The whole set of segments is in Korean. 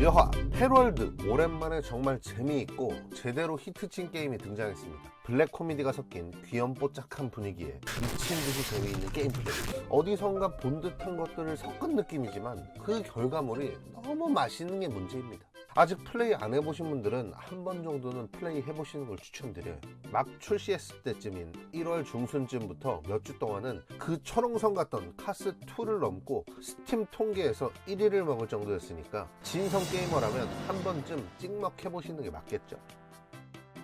려화 패럴드. 오랜만에 정말 재미있고 제대로 히트친 게임이 등장했습니다. 블랙 코미디가 섞인 귀염뽀짝한 분위기에 미친 듯이 재미있는 게임 플레이 어디선가 본 듯한 것들을 섞은 느낌이지만 그 결과물이 너무 맛있는 게 문제입니다 아직 플레이 안 해보신 분들은 한 번 정도는 플레이 해보시는 걸 추천드려요. 막 출시했을 때쯤인 1월 중순쯤부터 몇 주 동안은 그 철옹성 같던 카스2를 넘고 스팀 통계에서 1위를 먹을 정도였으니까 진성 게이머라면 한 번쯤 찍먹해보시는 게 맞겠죠.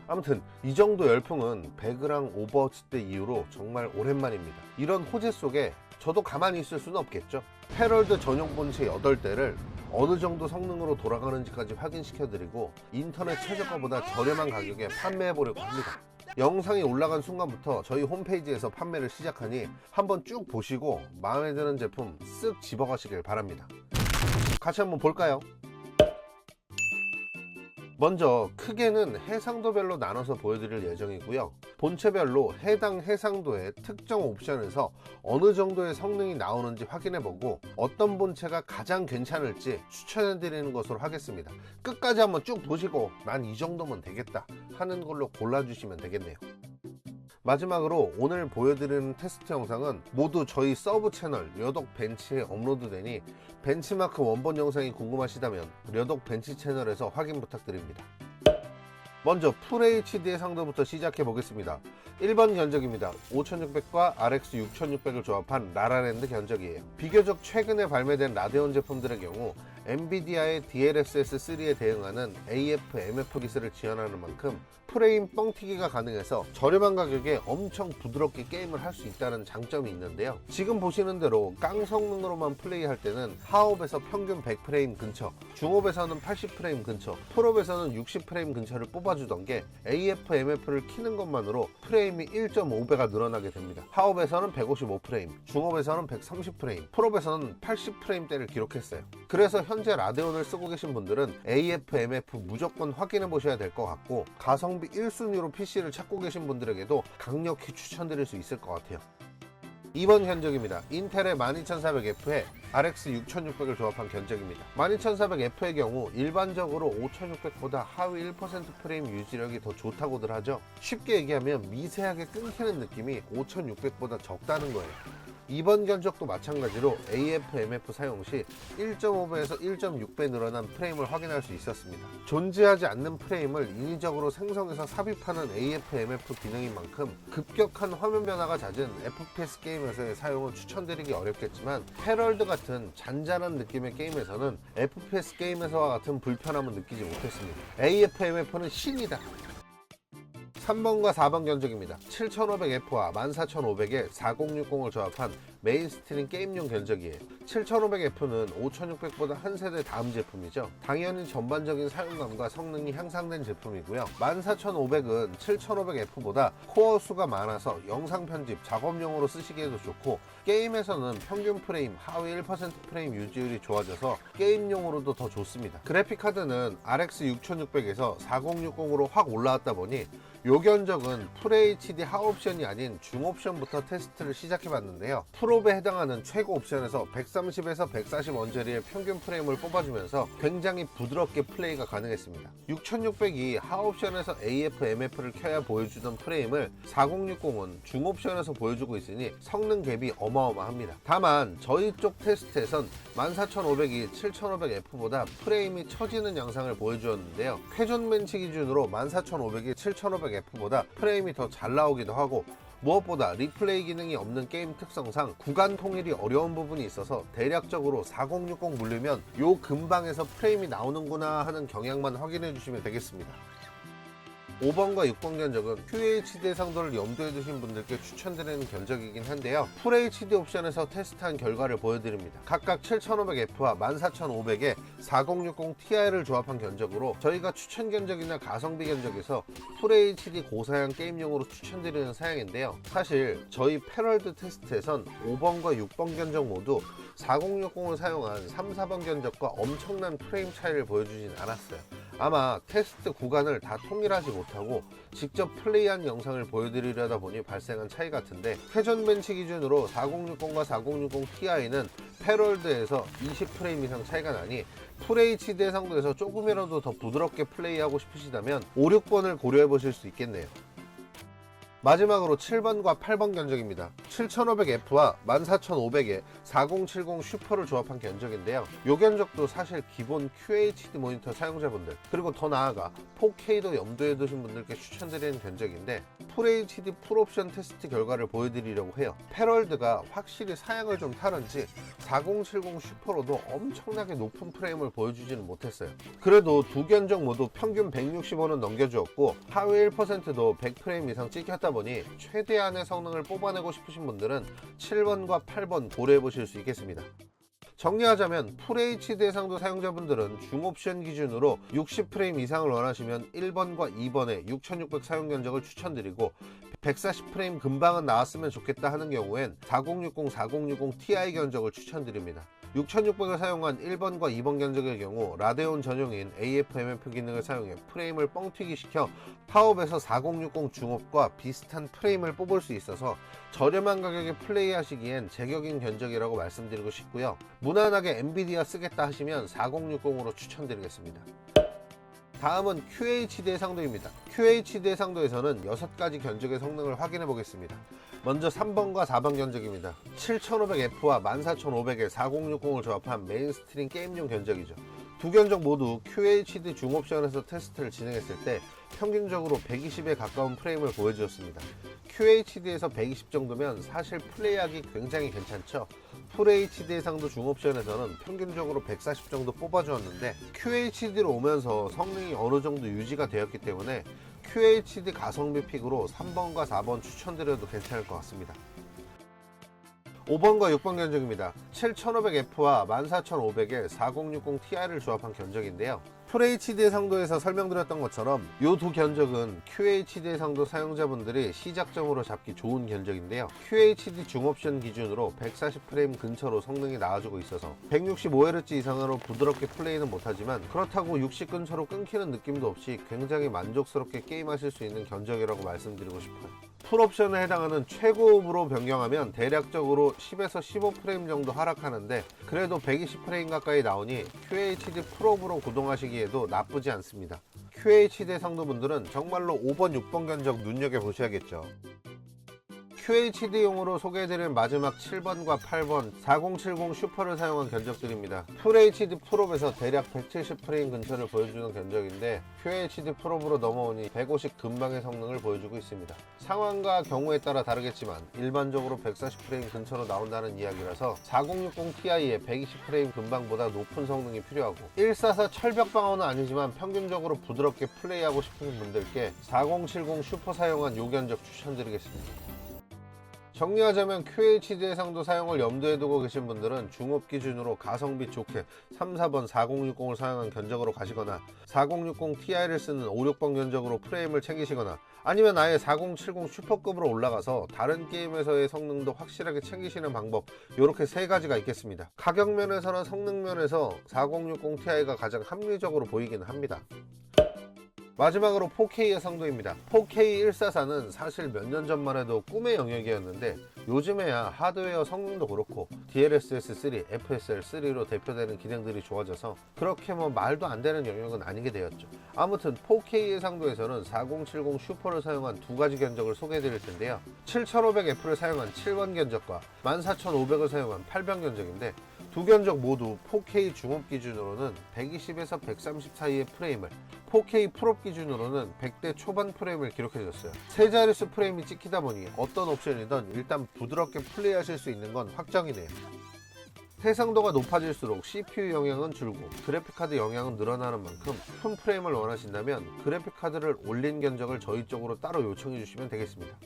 아무튼 이 정도 열풍은 배그랑 오버워치 때 이후로 정말 오랜만입니다. 이런 호재 속에 저도 가만히 있을 수는 없겠죠. 패럴드 전용 본체 8대를 어느 정도 성능으로 돌아가는지까지 확인시켜드리고 인터넷 최저가보다 저렴한 가격에 판매해보려고 합니다. 영상이 올라간 순간부터 저희 홈페이지에서 판매를 시작하니 한번 쭉 보시고 마음에 드는 제품 쓱 집어가시길 바랍니다. 같이 한번 볼까요? 먼저 크게는 해상도별로 나눠서 보여드릴 예정이고요. 본체별로 해당 해상도의 특정 옵션에서 어느 정도의 성능이 나오는지 확인해보고 어떤 본체가 가장 괜찮을지 추천해드리는 것으로 하겠습니다. 끝까지 한번 쭉 보시고 난 이 정도면 되겠다 하는 걸로 골라주시면 되겠네요. 마지막으로 오늘 보여드리는 테스트 영상은 모두 저희 서브 채널 려독 벤치에 업로드되니 벤치마크 원본 영상이 궁금하시다면 려독 벤치 채널에서 확인 부탁드립니다. 먼저 FHD의 상도부터 시작해 보겠습니다. 1번 견적입니다. 5600과 RX 6600을 조합한 라라랜드 견적이에요. 비교적 최근에 발매된 라데온 제품들의 경우 엔비디아의 DLSS3에 대응하는 AF, MF 기술을 지원하는 만큼 프레임 뻥튀기가 가능해서 저렴한 가격에 엄청 부드럽게 게임을 할 수 있다는 장점이 있는데요. 지금 보시는 대로 깡 성능으로만 플레이할 때는 하옵에서 평균 100프레임 근처, 중옵에서는 80프레임 근처, 프롭에서는 60프레임 근처를 뽑아주던 게 AF, MF를 키는 것만으로 프레임이 1.5배가 늘어나게 됩니다. 하옵에서는 155프레임, 중옵에서는 130프레임, 프롭에서는 80프레임대를 기록했어요. 그래서 현재 라데온을 쓰고 계신 분들은 AF, MF 무조건 확인해 보셔야 될 것 같고 가성비 1순위로 PC를 찾고 계신 분들에게도 강력히 추천드릴 수 있을 것 같아요. 2번 견적입니다. 인텔의 12400F에 RX 6600을 조합한 견적입니다. 12400F의 경우 일반적으로 5600보다 하위 1% 프레임 유지력이 더 좋다고들 하죠. 쉽게 얘기하면 미세하게 끊기는 느낌이 5600보다 적다는 거예요. 이번 견적도 마찬가지로 AF, MF 사용 시 1.5배에서 1.6배 늘어난 프레임을 확인할 수 있었습니다. 존재하지 않는 프레임을 인위적으로 생성해서 삽입하는 AF, MF 기능인 만큼 급격한 화면 변화가 잦은 FPS 게임에서의 사용은 추천드리기 어렵겠지만 패럴드 같은 잔잔한 느낌의 게임에서는 FPS 게임에서와 같은 불편함은 느끼지 못했습니다. AF, MF는 신이다. 3번과 4번 견적입니다. 7500F와 14500의 4060을 조합한 메인스트림 게임용 견적이에요. 7500F는 5600보다 한 세대 다음 제품이죠. 당연히 전반적인 사용감과 성능이 향상된 제품이고요. 14500은 7500F보다 코어 수가 많아서 영상 편집, 작업용으로 쓰시기에도 좋고 게임에서는 평균 프레임, 하위 1% 프레임 유지율이 좋아져서 게임용으로도 더 좋습니다. 그래픽 카드는 RX 6600에서 4060으로 확 올라왔다 보니 요 견적은 FHD 하옵션이 아닌 중옵션부터 테스트를 시작해 봤는데요. 프 롭에 해당하는 최고 옵션에서 130에서 140 원저리의 평균 프레임을 뽑아주면서 굉장히 부드럽게 플레이가 가능했습니다. 6600이 하옵션에서 AF, MF를 켜야 보여주던 프레임을 4060은 중옵션에서 보여주고 있으니 성능 갭이 어마어마합니다. 다만 저희 쪽 테스트에선 14500이 7500F보다 프레임이 처지는 양상을 보여주었는데요. 쾌전 벤치 기준으로 14500이 7500F보다 프레임이 더 잘 나오기도 하고 무엇보다 리플레이 기능이 없는 게임 특성상 구간 통일이 어려운 부분이 있어서 대략적으로 4060 물리면 요 근방에서 프레임이 나오는구나 하는 경향만 확인해 주시면 되겠습니다. 5번과 6번 견적은 QHD 상도를 염두에 두신 분들께 추천드리는 견적이긴 한데요. FHD 옵션에서 테스트한 결과를 보여드립니다. 각각 7500F와 14500에 4060 Ti를 조합한 견적으로 저희가 추천 견적이나 가성비 견적에서 FHD 고사양 게임용으로 추천드리는 사양인데요. 사실 저희 패럴드 테스트에선 5번과 6번 견적 모두 4060을 사용한 3, 4번 견적과 엄청난 프레임 차이를 보여주진 않았어요. 아마 테스트 구간을 다 통일하지 못하고 직접 플레이한 영상을 보여드리려다 보니 발생한 차이 같은데 회전 벤치 기준으로 4060과 4060 Ti는 패럴드에서 20프레임 이상 차이가 나니 FHD 해상도에서 조금이라도 더 부드럽게 플레이하고 싶으시다면 5, 6번을 고려해 보실 수 있겠네요. 마지막으로 7번과 8번 견적입니다. 7500F와 14500의 4070 슈퍼를 조합한 견적인데요. 이 견적도 사실 기본 QHD 모니터 사용자분들 그리고 더 나아가 4K도 염두에 두신 분들께 추천드리는 견적인데 FHD 풀옵션 테스트 결과를 보여드리려고 해요. 패럴드가 확실히 사양을 좀 타는지 4070 슈퍼로도 엄청나게 높은 프레임을 보여주지는 못했어요. 그래도 두 견적 모두 평균 165는 넘겨주었고 하위 1%도 100프레임 이상 찍혔다 보니 최대한의 성능을 뽑아내고 싶으신 분들은 7번과 8번 고려해 보실 수 있겠습니다. 정리하자면 FHD 해상도 사용자분들은 중옵션 기준으로 60프레임 이상을 원하시면 1번과 2번의 6600 사용 견적을 추천드리고 140프레임 금방은 나왔으면 좋겠다 하는 경우엔 4060, 4060 Ti 견적을 추천드립니다. 6600을 사용한 1번과 2번 견적의 경우 라데온 전용인 AFMF 기능을 사용해 프레임을 뻥튀기 시켜 파업에서 4060 중업과 비슷한 프레임을 뽑을 수 있어서 저렴한 가격에 플레이하시기엔 제격인 견적이라고 말씀드리고 싶고요. 무난하게 엔비디아 쓰겠다 하시면 4060으로 추천드리겠습니다. 다음은 QHD 해상도입니다. QHD 해상도에서는 6가지 견적의 성능을 확인해 보겠습니다. 먼저 3번과 4번 견적입니다. 7500F와 14500의 4060을 조합한 메인스트림 게임용 견적이죠. 두 견적 모두 QHD 중옵션에서 테스트를 진행했을 때 평균적으로 120에 가까운 프레임을 보여주었습니다. QHD에서 120 정도면 사실 플레이하기 굉장히 괜찮죠. FHD 해상도 중옵션에서는 평균적으로 140 정도 뽑아주었는데 QHD로 오면서 성능이 어느 정도 유지가 되었기 때문에 QHD 가성비 픽으로 3번과 4번 추천드려도 괜찮을 것 같습니다. 5번과 6번 견적입니다. 7500F와 14500의 4060 Ti를 조합한 견적인데요. FHD 상도에서 설명드렸던 것처럼 이 두 견적은 QHD 상도 사용자분들이 시작점으로 잡기 좋은 견적인데요. QHD 중옵션 기준으로 140프레임 근처로 성능이 나와주고 있어서 165Hz 이상으로 부드럽게 플레이는 못하지만 그렇다고 60 근처로 끊기는 느낌도 없이 굉장히 만족스럽게 게임하실 수 있는 견적이라고 말씀드리고 싶어요. 풀옵션에 해당하는 최고업으로 변경하면 대략적으로 10에서 15프레임 정도 하락하는데 그래도 120프레임 가까이 나오니 QHD 풀업으로 구동하시기에도 나쁘지 않습니다. QHD 상도분들은 정말로 5번, 6번 견적 눈여겨보셔야겠죠. QHD용으로 소개해드릴 마지막 7번과 8번 4070 슈퍼를 사용한 견적들입니다. FHD 풀업에서 대략 170프레임 근처를 보여주는 견적인데 QHD 풀업으로 넘어오니 150 근방의 성능을 보여주고 있습니다. 상황과 경우에 따라 다르겠지만 일반적으로 140프레임 근처로 나온다는 이야기라서 4060 Ti의 120프레임 근방보다 높은 성능이 필요하고 144 철벽 방어는 아니지만 평균적으로 부드럽게 플레이하고 싶은 분들께 4070 슈퍼 사용한 요 견적 추천드리겠습니다. 정리하자면 QHD 해상도 사용을 염두에 두고 계신 분들은 중업 기준으로 가성비 좋게 3, 4번 4060을 사용한 견적으로 가시거나 4060 Ti를 쓰는 5, 6번 견적으로 프레임을 챙기시거나 아니면 아예 4070 슈퍼급으로 올라가서 다른 게임에서의 성능도 확실하게 챙기시는 방법 이렇게 세 가지가 있겠습니다. 가격 면에서나 성능 면에서 4060 Ti가 가장 합리적으로 보이기는 합니다. 마지막으로 4K 해상도입니다. 4K 144는 사실 몇 년 전만 해도 꿈의 영역이었는데 요즘에야 하드웨어 성능도 그렇고 DLSS3, FSR3로 대표되는 기능들이 좋아져서 그렇게 뭐 말도 안 되는 영역은 아니게 되었죠. 아무튼 4K 해상도에서는 4070 슈퍼를 사용한 두 가지 견적을 소개해 드릴 텐데요. 7500F를 사용한 7번 견적과 14500을 사용한 8번 견적인데 두 견적 모두 4K 중업 기준으로는 120에서 130 사이의 프레임을 4K 풀업 기준으로는 100대 초반 프레임을 기록해줬어요. 세 자릿수 프레임이 찍히다 보니 어떤 옵션이든 일단 부드럽게 플레이하실 수 있는 건 확정이네요. 해상도가 높아질수록 CPU 영향은 줄고 그래픽카드 영향은 늘어나는 만큼 큰 프레임을 원하신다면 그래픽카드를 올린 견적을 저희 쪽으로 따로 요청해 주시면 되겠습니다.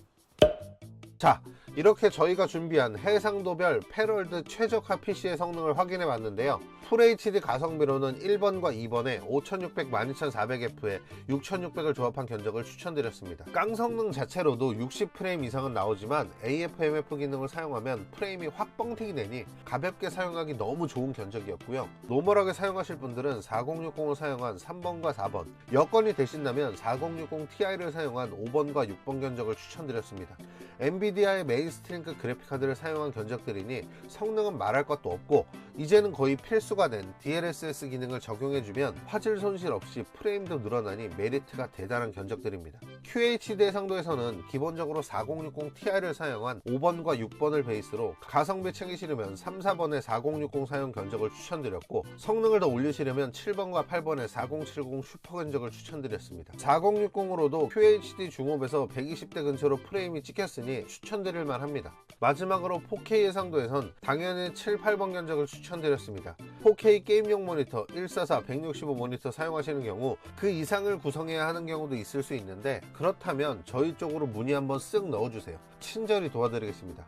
자 이렇게 저희가 준비한 해상도별 패럴드 최적화 PC의 성능을 확인해 봤는데요. FHD 가성비로는 1번과 2번에 5600, 12400F에 6600을 조합한 견적을 추천드렸습니다. 깡 성능 자체로도 60프레임 이상은 나오지만 AFMF 기능을 사용하면 프레임이 확 뻥튀기 되니 가볍게 사용하기 너무 좋은 견적이었고요. 노멀하게 사용하실 분들은 4060을 사용한 3번과 4번 여건이 되신다면 4060 Ti를 사용한 5번과 6번 견적을 추천드렸습니다. 엔비디아의 메인 스트림급 그래픽 카드를 사용한 견적들이니 성능은 말할 것도 없고 이제는 거의 필수가 된 DLSS 기능을 적용해주면 화질 손실 없이 프레임도 늘어나니 메리트가 대단한 견적들입니다. QHD 해상도에서는 기본적으로 4060 Ti를 사용한 5번과 6번을 베이스로 가성비 챙기시려면 3, 4번의 4060 사용 견적을 추천드렸고 성능을 더 올리시려면 7번과 8번의 4070 슈퍼 견적을 추천드렸습니다. 4060으로도 QHD 중업에서 120대 근처로 프레임이 찍혔으니 추천드릴 만합니다. 마지막으로 4K 해상도에선 당연히 7, 8번 견적을 추천드렸습니다. 4K 게임용 모니터 144, 165 모니터 사용하시는 경우 그 이상을 구성해야 하는 경우도 있을 수 있는데 그렇다면 저희 쪽으로 문의 한번 쓱 넣어주세요. 친절히 도와드리겠습니다.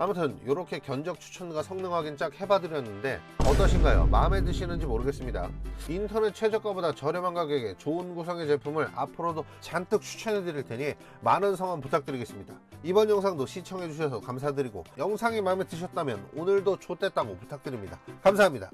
아무튼 이렇게 견적 추천과 성능 확인 쫙 해봐드렸는데 어떠신가요? 마음에 드시는지 모르겠습니다. 인터넷 최저가보다 저렴한 가격에 좋은 구성의 제품을 앞으로도 잔뜩 추천해 드릴 테니 많은 성원 부탁드리겠습니다. 이번 영상도 시청해 주셔서 감사드리고 영상이 마음에 드셨다면 오늘도 좋댔다고 부탁드립니다. 감사합니다.